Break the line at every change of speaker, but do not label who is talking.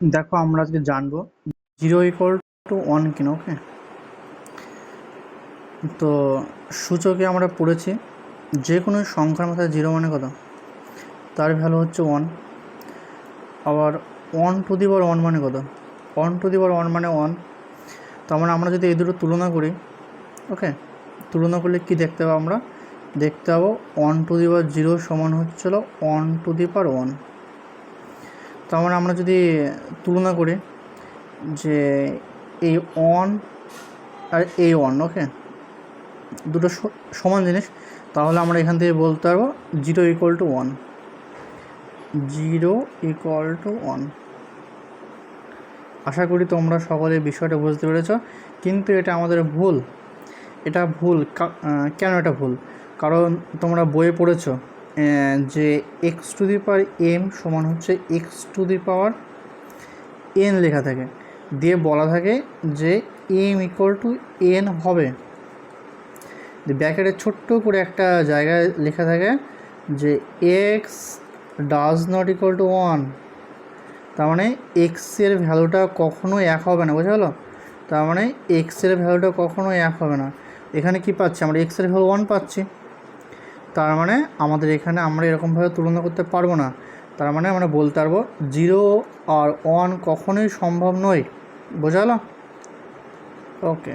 দেখো আমরা আজকে জানব জিরো ইকুয়াল টু ওয়ান কিনা ওকে তো সূচকে আমরা পড়েছি যে কোনো সংখ্যার মাথায় জিরো মানে কত? তার ভ্যালু হচ্ছে ওয়ান আবার one to the power one মানে কত? One to the power one মানে ওয়ান তার মানে আমরা যদি এই দুটো তুলনা করি ওকে তুলনা করলে কি দেখতে পাবো আমরা? দেখতে পাবো one to the power zero সমান হচ্ছিল one to the power one তার মানে আমরা যদি তুলনা করি যে এই ওয়ান আর এই ওয়ান ওকে দুটো সমান জিনিস, তাহলে আমরা এখান থেকে বলতে পারব zero equal to one zero equal to one আশা করি তোমরা সকলে বিষয়টা বুঝতে পেরেছ, কিন্তু এটা আমাদের ভুল। এটা ভুল কেন এটা ভুল? কারণ তোমরা বইয়ে পড়েছো। যে x to the power m সমান হচ্ছে x to the power n লেখা থাকে। দিয়ে বলা থাকে যে এম ইকুয়াল টু এন হবে। ব্যাকেটে ছোট্ট করে একটা জায়গায় লেখা থাকে যে x does not equal to one তার মানে এক্সের ভ্যালুটা কখনোই এক হবে না বোঝা গেলো তার মানে এক্সের ভ্যালুটা কখনোই এক হবে না। এখানে কি পাচ্ছি? আমরা এক্সের ভ্যালু ওয়ান পাচ্ছি। তার মানে আমাদের এখানে আমরা এরকমভাবে তুলনা করতে পারব না। তার মানে আমরা বলতে পারব জিরো আর ওয়ান কখনোই সম্ভব নয়। বোঝা গেলো? ওকে